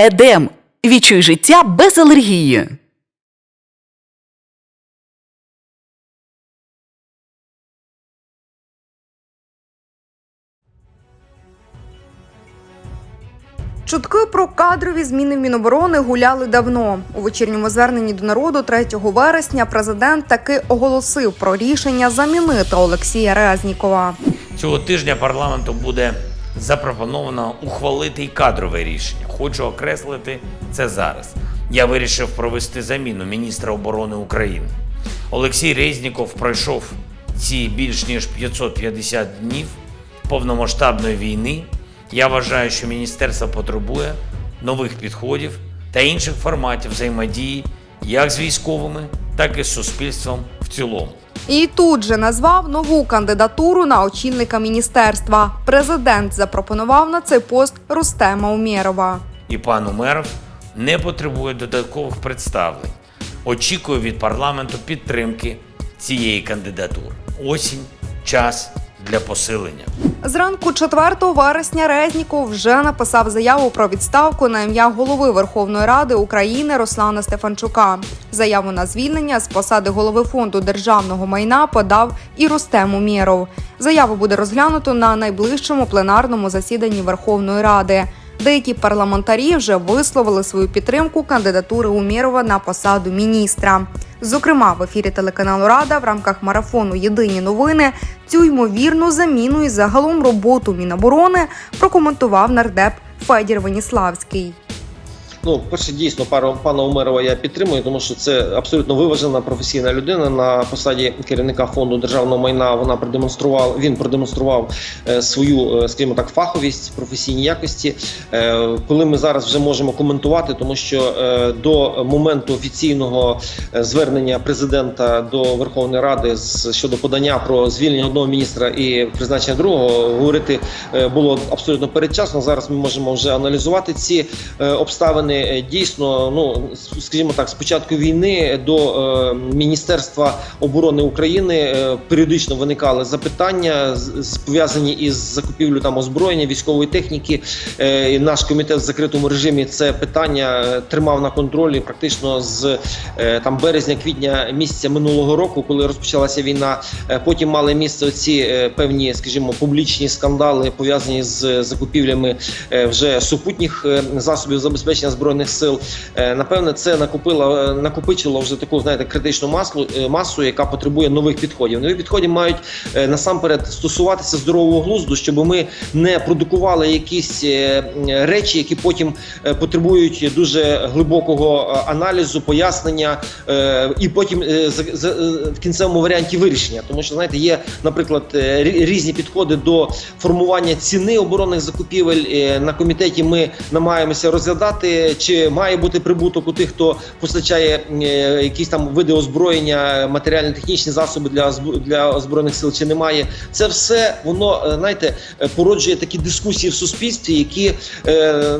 Едем. Відчуй життя без алергії. Чутки про кадрові зміни в Міноборони гуляли давно. У вечірньому зверненні до народу 3 вересня президент таки оголосив про рішення замінити Олексія Резнікова. Цього тижня парламенту буде запропоновано ухвалити й кадрове рішення. Хочу окреслити це зараз. Я вирішив провести заміну міністра оборони України. Олексій Резніков пройшов ці більш ніж 550 днів повномасштабної війни. Я вважаю, що міністерство потребує нових підходів та інших форматів взаємодії як з військовими, так і з суспільством в цілому. І тут же назвав нову кандидатуру на очільника міністерства. Президент запропонував на цей пост Рустема Умєрова. і пан Умеров не потребує додаткових представлень. Очікую від парламенту підтримки цієї кандидатури. Осінь час для посилення. Зранку 4 вересня Резніков вже написав заяву про відставку на ім'я голови Верховної Ради України Руслана Стефанчука. Заяву на звільнення з посади голови фонду державного майна подав і Рустем Умєров. Заяву буде розглянуто на найближчому пленарному засіданні Верховної Ради. Деякі парламентарі вже висловили свою підтримку кандидатури Умєрова на посаду міністра. Зокрема, в ефірі телеканалу Рада в рамках марафону Єдині новини цю ймовірну заміну і загалом роботу Міноборони прокоментував нардеп Федір Веніславський. Ну, перше, дійсно, пару пана Умерова я підтримую, тому що це абсолютно виважена професійна людина на посаді керівника фонду державного майна. Вона продемонстрував. Він продемонстрував е, свою, е, скажімо так, фаховість, професійні якості. Е, коли ми зараз вже можемо коментувати, тому що до моменту офіційного звернення президента до Верховної Ради з щодо подання про звільнення одного міністра і призначення другого говорити було абсолютно передчасно. Зараз ми можемо вже аналізувати ці обставини. Е, Дійсно, ну скажімо так, з початку війни до е, Міністерства оборони України е, періодично виникали запитання пов'язані із закупівлею там озброєння військової техніки. Е, і Наш комітет в закритому режимі це питання е, тримав на контролі практично з е, там березня-квітня місяця минулого року, коли розпочалася війна. Е, Потім мали місце ці певні, скажімо, публічні скандали пов'язані з закупівлями е, вже супутніх е, засобів забезпечення збройних сил. Е, Напевне, це накопило е, накопичило вже таку знаєте критичну масу, е, масу, яка потребує нових підходів. Нові підходи мають насамперед стосуватися здорового глузду, щоб ми не продукували якісь речі, які потім потребують дуже глибокого аналізу, пояснення і потім в кінцевому варіанті вирішення. Тому що знаєте, є, наприклад, різні підходи до формування ціни оборонних закупівель. На комітеті ми намагаємося розглядати, чи має бути прибуток у тих, хто постачає е, якісь там види озброєння, матеріально-технічні засоби для для збройних сил, чи немає. Це все воно е, знаєте е, породжує такі дискусії в суспільстві, які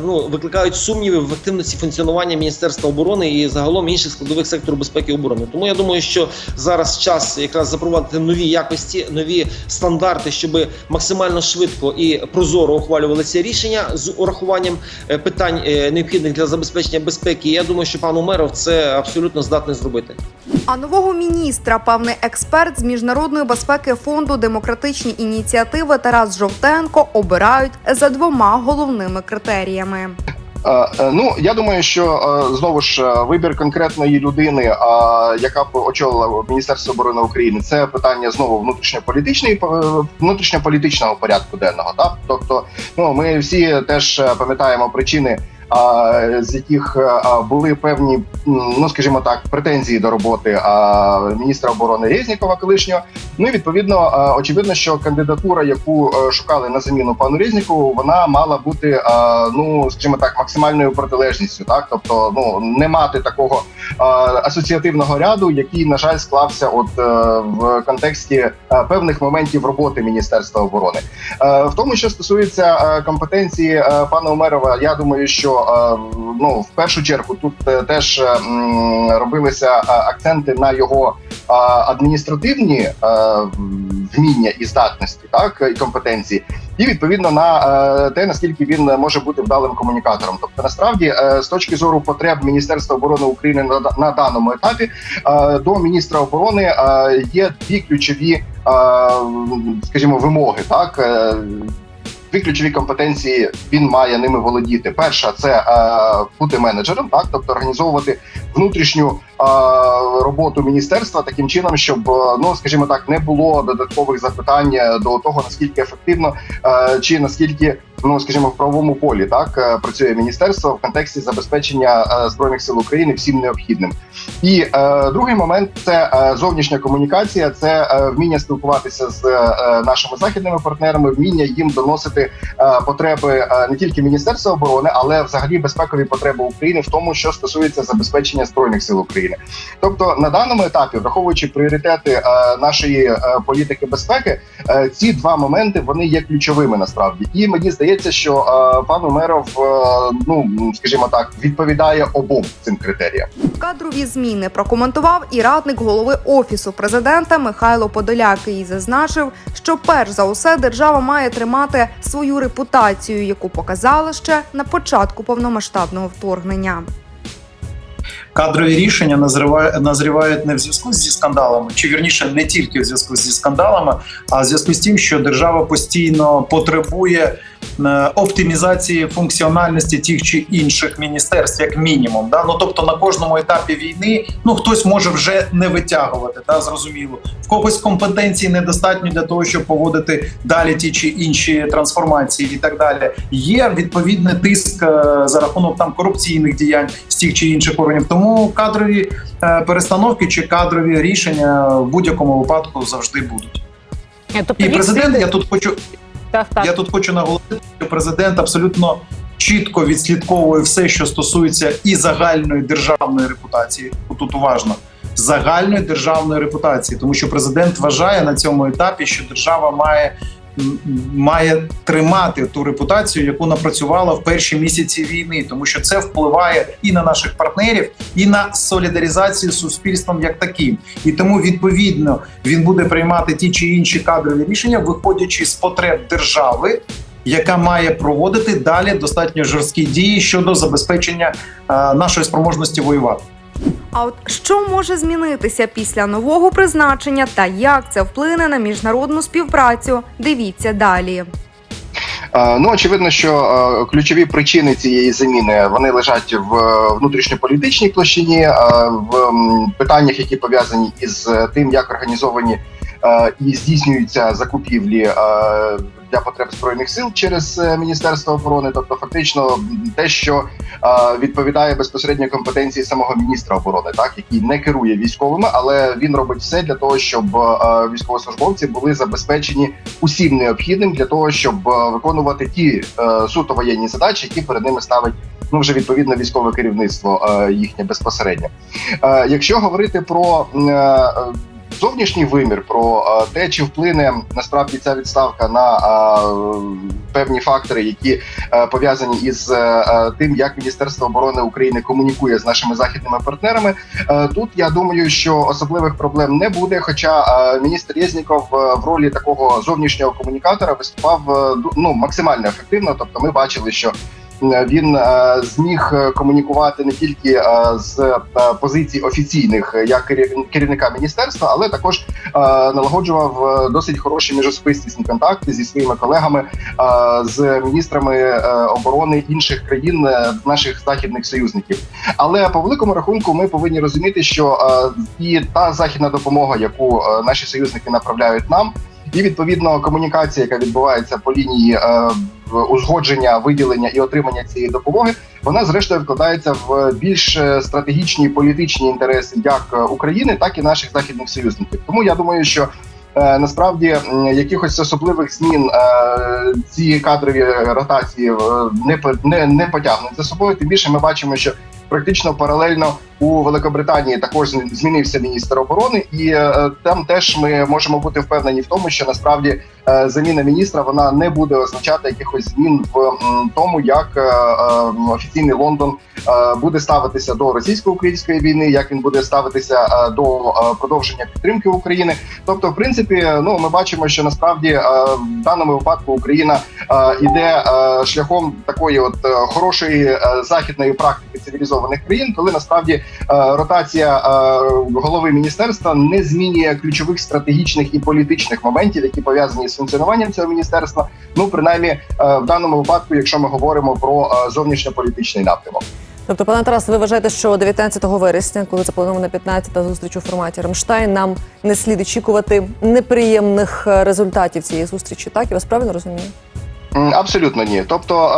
ну викликають сумніви в ефективності функціонування Міністерства оборони і загалом інших складових сектору безпеки і оборони. Тому я думаю, що зараз час якраз запровадити нові якості, нові стандарти, щоб максимально швидко і прозоро ухвалювалися рішення з урахуванням питань необхідних для забезпечення безпеки. Я думаю, що пан Умеров це абсолютно здатний зробити. А нового міністра, певний експерт з міжнародної безпеки фонду демократичні ініціативи Тарас Жовтенко обирають за двома головними критеріями. Е, е, Ну я думаю, що е, знову ж вибір конкретної людини, яка б очолила Міністерство оборони України, це питання знову внутрішньополітичної внутрішньополітичного порядку денного. Так, тобто, ну ми всі теж пам'ятаємо причини. А, З яких були певні, ну скажімо так, претензії до роботи міністра оборони Резнікова колишнього. Ну і відповідно, очевидно, що кандидатура, яку е, шукали на заміну пану Резнікову, вона мала бути, ну скажімо так, максимальною протилежністю, так тобто, ну не мати такого асоціативного ряду, який на жаль склався, от е, в контексті е, певних моментів роботи Міністерства оборони. Е, В тому, що стосується е, компетенції е, пана Умерова, я думаю, що е, ну в першу чергу тут е, теж е, робилися е, акценти на його е, адміністративні е, вміння і здатності, так і компетенції. і відповідно на е, те, наскільки він може бути вдалим комунікатором. Тобто, насправді, е, з точки зору потреб Міністерства оборони України на, даному етапі, до міністра оборони є дві ключові, скажімо, вимоги. Так дві ключові компетенції він має ними володіти. Перша це е, бути менеджером, так тобто організовувати внутрішню е, роботу міністерства таким чином, щоб е, ну скажімо так, не було додаткових запитань до того наскільки ефективно е, чи наскільки. Ну, скажімо, в правовому полі так е, працює міністерство в контексті забезпечення е, збройних сил України всім необхідним. І е, другий момент це е, зовнішня комунікація, це вміння спілкуватися з нашими західними партнерами, вміння їм доносити потреби не тільки міністерства оборони, але взагалі безпекові потреби України в тому, що стосується забезпечення збройних сил України. Тобто на даному етапі, враховуючи пріоритети нашої політики безпеки, ці два моменти вони є ключовими насправді. І мені здається, що е, пан Умеров, е, ну скажімо так, відповідає обом цим критеріям. Кадрові зміни прокоментував і радник голови офісу президента Михайло Подоляк і зазначив, що перш за усе держава має тримати свою репутацію, яку показала ще на початку повномасштабного вторгнення. кадрові рішення назрівають, назрівають не в зв'язку зі скандалами, чи вірніше не тільки в зв'язку зі скандалами, а в зв'язку з тим, що держава постійно потребує оптимізації функціональності тих чи інших міністерств, як мінімум. Да? Ну тобто на кожному етапі війни ну хтось може вже не витягувати, да, зрозуміло. В когось компетенції недостатньо для того, щоб поводити далі ті чи інші трансформації, і так далі. Є відповідний тиск е, за рахунок там корупційних діянь з тих чи інших органів. Тому кадрові е, перестановки чи кадрові рішення в будь-якому випадку завжди будуть. Тобто І президент, я тут хочу так, так. я тут хочу наголосити, що президент абсолютно чітко відслідковує все, що стосується і загальної державної репутації. Тут уважно загальної державної репутації, тому що президент вважає на цьому етапі, що держава має. Має тримати ту репутацію, яку напрацювала в перші місяці війни, тому що це впливає і на наших партнерів, і на солідаризацію з суспільством як таким. І тому відповідно він буде приймати ті чи інші кадрові рішення, виходячи з потреб держави, яка має проводити далі достатньо жорсткі дії щодо забезпечення е, нашої спроможності воювати. А от що може змінитися після нового призначення та як це вплине на міжнародну співпрацю? Дивіться далі. Ну очевидно, що ключові причини цієї заміни вони лежать в е, внутрішньополітичній площині, в питаннях, які пов'язані із е, тим, як організовані е, і здійснюються закупівлі для потреб збройних сил через е, Міністерство оборони, тобто фактично те, що е, відповідає безпосередньо компетенції самого міністра оборони, так який не керує військовими, але він робить все для того, щоб е, військовослужбовці були забезпечені усім необхідним для того, щоб виконувати ті суто воєнні задачі, які перед ними ставить ну вже відповідно військове керівництво їхнє безпосередньо. Якщо говорити про зовнішній вимір, про те, чи вплине насправді ця відставка на певні фактори, які е, пов'язані із е, е, тим, як Міністерство оборони України комунікує з нашими західними партнерами, Тут я думаю, що особливих проблем не буде. Хоча міністр Єзніков в ролі такого зовнішнього комунікатора виступав ну максимально ефективно. Тобто, ми бачили, що він е, зміг е, комунікувати не тільки е, з е, позицій офіційних е, як керів- керівника міністерства, але також е, налагоджував е, досить хороші міжособистісні контакти зі своїми колегами, е, з міністрами е, оборони інших країн, е, наших західних союзників. Але по великому рахунку ми повинні розуміти, що е, і та західна допомога, яку е, наші союзники направляють нам, і відповідно комунікація, яка відбувається по лінії е, узгодження, виділення і отримання цієї допомоги, вона зрештою вкладається в більш е, стратегічні політичні інтереси як е, України, так і наших західних союзників. Тому я думаю, що е, насправді якихось особливих змін ці кадрові ротації не не, не потягнуть за собою. Тим більше ми бачимо, що практично паралельно у Великобританії також змінився міністр оборони, і там теж ми можемо бути впевнені в тому, що насправді заміна міністра вона не буде означати якихось змін в тому, як е, е, офіційний Лондон е, буде ставитися до російсько-української війни, як він буде ставитися е, до е, продовження підтримки України. Тобто, в принципі, ну ми бачимо, що насправді е, в даному випадку Україна е, іде е, шляхом такої от е, хорошої е, західної практики цивілізованих країн, коли насправді е, ротація е, голови міністерства не змінює ключових стратегічних і політичних моментів, які пов'язані з функціонуванням цього міністерства. Ну принаймні е, в даному випадку, якщо ми говоримо про е, зовнішньополітичний напрямок. Тобто, пане Тарас, ви вважаєте, що 19 вересня, коли запланована 15-та зустріч у форматі Рамштайн, нам не слід очікувати неприємних е, результатів цієї зустрічі? Так, я вас правильно розумію? Абсолютно ні. Тобто,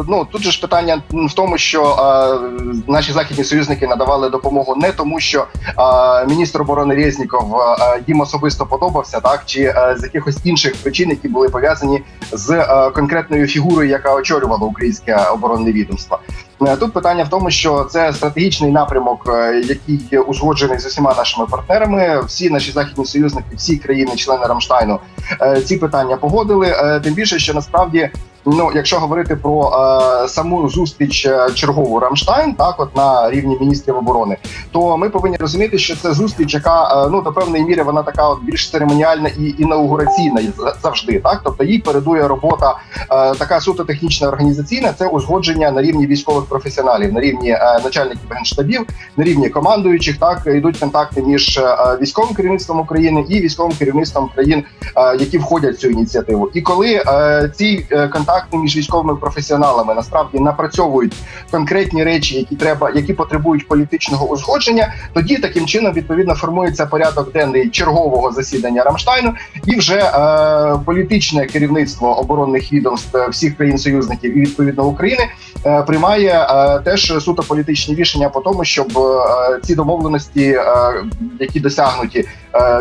е, ну тут же ж питання в тому, що е, наші західні союзники надавали допомогу не тому, що е, міністр оборони Резніков їм особисто подобався, так чи з якихось інших причин, які були пов'язані з конкретною фігурою, яка очолювала українське оборонне відомство. Е, Тут питання в тому, що це стратегічний напрямок, який який узгоджений з усіма нашими партнерами. Всі наші західні союзники, всі країни-члени Рамштайну е, ці питання погодили. Е, Тим більше, що насправді. Ну, якщо говорити про е, саму зустріч е, чергову Рамштайн, так от на рівні міністрів оборони, то ми повинні розуміти, що це зустріч, яка е, ну до певної міри вона така от більш церемоніальна і інаугураційна за- завжди. Так, тобто їй передує робота е, така суто технічна організаційна. Це узгодження на рівні військових професіоналів, на рівні е, начальників генштабів, на рівні командуючих. Так йдуть контакти між е, військовим керівництвом України і військовим керівництвом країн, е, які входять в цю ініціативу. І коли е, ці е, контакти між військовими професіоналами. Насправді напрацьовують конкретні речі, які треба, які потребують політичного узгодження, тоді таким чином відповідно формується порядок денний чергового засідання Рамштайну, і вже е, політичне керівництво оборонних відомств е, всіх країн союзників і відповідно України е, приймає е, теж суто політичні рішення по тому, щоб е, ці домовленості, е, які досягнуті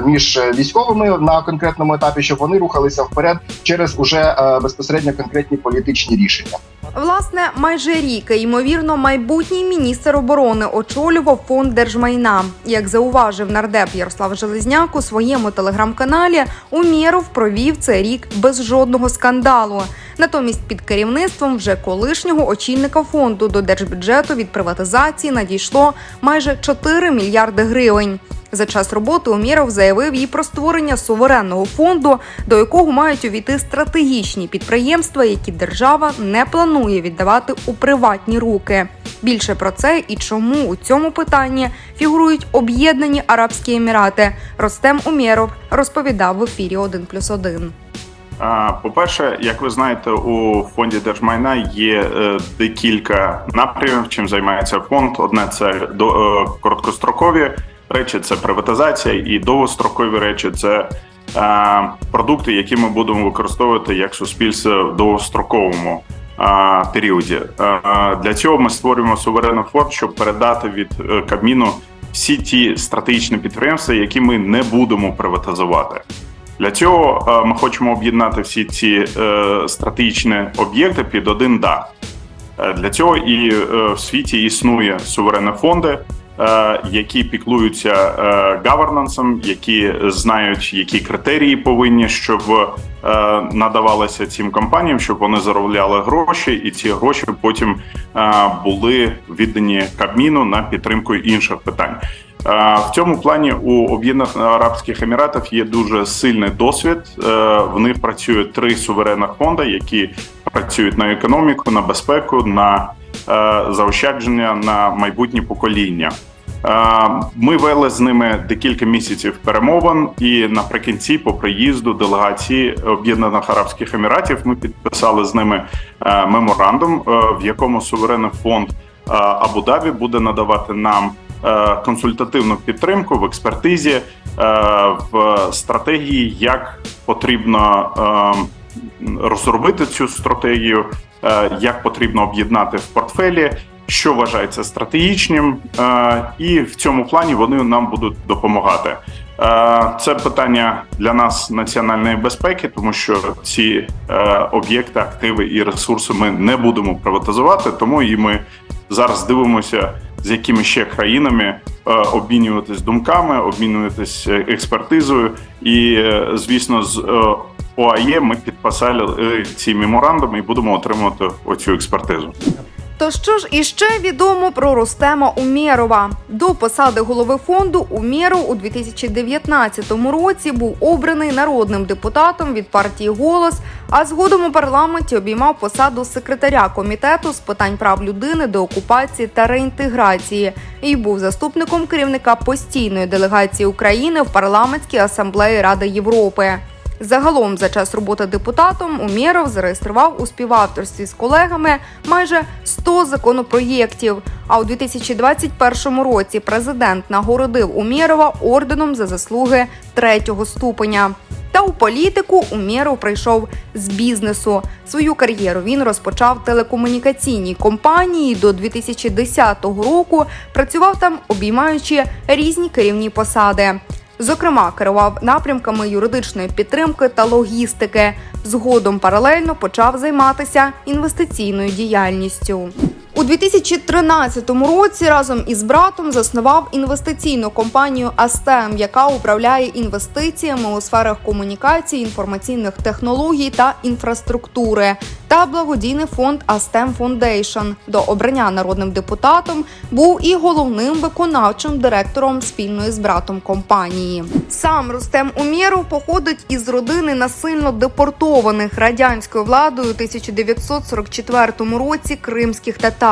між військовими на конкретному етапі, щоб вони рухалися вперед через уже е, безпосередньо конкретні політичні рішення. Власне, майже рік, ймовірно, майбутній міністр оборони очолював фонд держмайна. Як зауважив нардеп Ярослав Железняк у своєму телеграм-каналі, Умєров провів цей рік без жодного скандалу. Натомість під керівництвом вже колишнього очільника фонду до держбюджету від приватизації надійшло майже 4 мільярди гривень. За час роботи Умєров заявив і про створення суверенного фонду, до якого мають увійти стратегічні підприємства, які держава не планує віддавати у приватні руки. Більше про це і чому у цьому питанні фігурують об'єднані Арабські Емірати. Ростем Умєров розповідав в ефірі 1+,1. А, По-перше, як ви знаєте, у фонді держмайна є е, декілька напрямів, чим займається фонд. Одне це до е, короткострокові речі, це приватизація, і довгострокові речі це е, продукти, які ми будемо використовувати як суспільство в довгостроковому е, періоді. Е, Для цього ми створюємо суверенний фонд, щоб передати від е, Кабміну всі ті стратегічні підприємства, які ми не будемо приватизувати. Для цього е, ми хочемо об'єднати всі ці е, стратегічні об'єкти під один дах. Е, Для цього і е, в світі існує суверенні фонди, е, які піклуються е, гавернансом, які знають, які критерії повинні, щоб е, надавалися цим компаніям, щоб вони заробляли гроші, і ці гроші потім е, були віддані Кабміну на підтримку інших питань. Е, В цьому плані у Об'єднаних Арабських Еміратів є дуже сильний досвід. Е, В них працює три суверенних фонди, які працюють на економіку, на безпеку, на е, заощадження на майбутнє покоління. Е, Ми вели з ними декілька місяців перемовин, і наприкінці, по приїзду делегації Об'єднаних Арабських Еміратів, ми підписали з ними е, меморандум, е, в якому суверенний фонд е, Абу-Дабі буде надавати нам е, консультативну підтримку в експертизі, е, в стратегії, як потрібно е, розробити цю стратегію, е, як потрібно об'єднати в портфелі. Що вважається стратегічним, е, і в цьому плані вони нам будуть допомагати. Е, Це питання для нас національної безпеки, тому що ці об'єкти, активи і ресурси ми не будемо приватизувати. Тому і ми зараз дивимося, з якими ще країнами обмінюватись думками, обмінюватись експертизою, і звісно, з ОАЄ ми підписали е, ці меморандуми і будемо отримувати оцю експертизу. То що ж іще відомо про Рустема Умєрова? До посади голови фонду Умєров у 2019 році був обраний народним депутатом від партії Голос, а згодом у парламенті обіймав посаду секретаря комітету з питань прав людини, деокупації та реінтеграції і був заступником керівника постійної делегації України в парламентській асамблеї Ради Європи. Загалом за час роботи депутатом Умєров зареєстрував у співавторстві з колегами майже 100 законопроєктів. А у 2021 році президент нагородив Умєрова орденом за заслуги третього ступеня. Та у політику Умєров прийшов з бізнесу. Свою кар'єру він розпочав в телекомунікаційній компанії. До 2010 року працював там, обіймаючи різні керівні посади. Зокрема, керував напрямками юридичної підтримки та логістики. Згодом паралельно почав займатися інвестиційною діяльністю. У 2013 році разом із братом заснував інвестиційну компанію Астем, яка управляє інвестиціями у сферах комунікації, інформаційних технологій та інфраструктури, та благодійний фонд Астем Foundation. До обрання народним депутатом був і головним виконавчим директором спільної з братом компанії. Сам Рустем Умєров походить із родини насильно депортованих радянською владою у 1944 році кримських татар.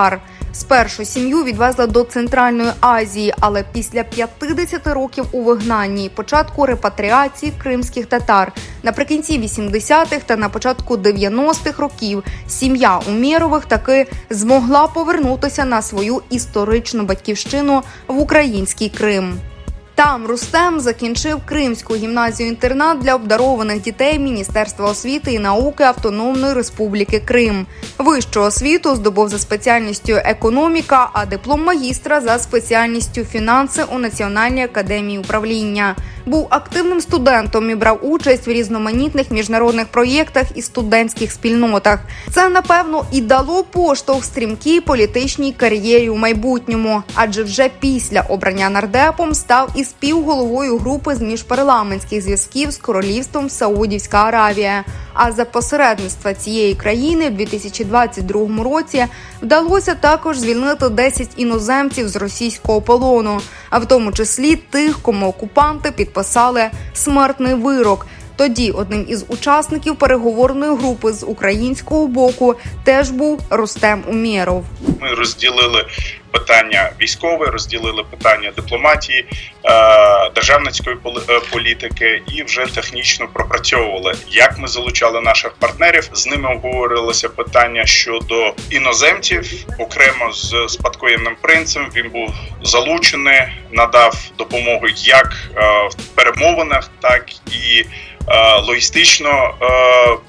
Спершу сім'ю відвезли до Центральної Азії, але після 50 років у вигнанні, початку репатріації кримських татар, наприкінці 80-х та на початку 90-х років сім'я Умєрових таки змогла повернутися на свою історичну батьківщину в український Крим. Там Рустем закінчив Кримську гімназію-інтернат для обдарованих дітей Міністерства освіти і науки Автономної Республіки Крим. Вищу освіту здобув за спеціальністю економіка, а диплом магістра за спеціальністю фінанси у Національній академії управління. Був активним студентом і брав участь в різноманітних міжнародних проєктах і студентських спільнотах. Це напевно і дало поштовх стрімкій політичній кар'єрі у майбутньому, адже вже після обрання нардепом став і співголовою групи з міжпарламентських зв'язків з королівством Саудівська Аравія. А за посередництва цієї країни в 2022 році вдалося також звільнити 10 іноземців з російського полону, а в тому числі тих, кому окупанти підписали смертний вирок. Тоді одним із учасників переговорної групи з українського боку теж був Рустем Умєров. Ми розділили питання військове, розділили питання дипломатії, е, державницької е, політики і вже технічно пропрацьовували, як ми залучали наших партнерів. З ними обговорилося питання щодо іноземців, окремо з спадкоємним принцем. Він був залучений, надав допомогу як е, в перемовинах, так і логістично е,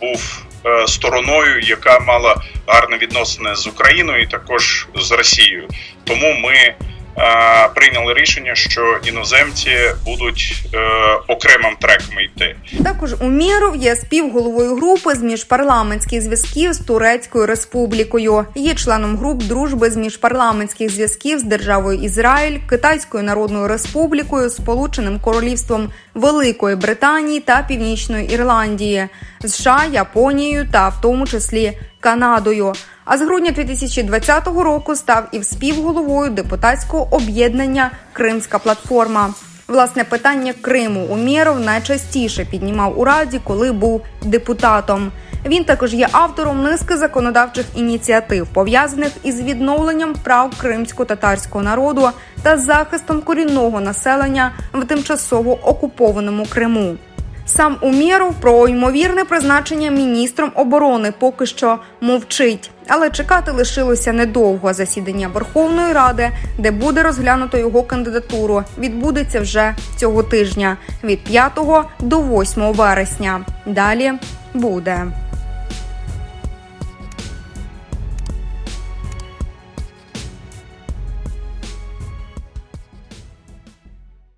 був е, стороною, яка мала гарні відносини з Україною і також з Росією. Тому ми е, прийняли рішення, що іноземці будуть е, окремим треком йти. Також Умєров є співголовою групи з міжпарламентських зв'язків з Турецькою Республікою. Є членом груп дружби з міжпарламентських зв'язків з державою Ізраїль, Китайською Народною Республікою, Сполученим Королівством Великої Британії та Північної Ірландії, США, Японією та в тому числі Канадою. А з грудня 2020 року став і співголовою депутатського об'єднання Кримська платформа. Власне, питання Криму Умєров найчастіше піднімав у раді, коли був депутатом. Він також є автором низки законодавчих ініціатив, пов'язаних із відновленням прав кримсько-татарського народу та захистом корінного населення в тимчасово окупованому Криму. Сам Умєров про ймовірне призначення міністром оборони поки що мовчить, але чекати лишилося недовго. Засідання Верховної Ради, де буде розглянуто його кандидатуру, відбудеться вже цього тижня від 5 до 8 вересня. Далі буде.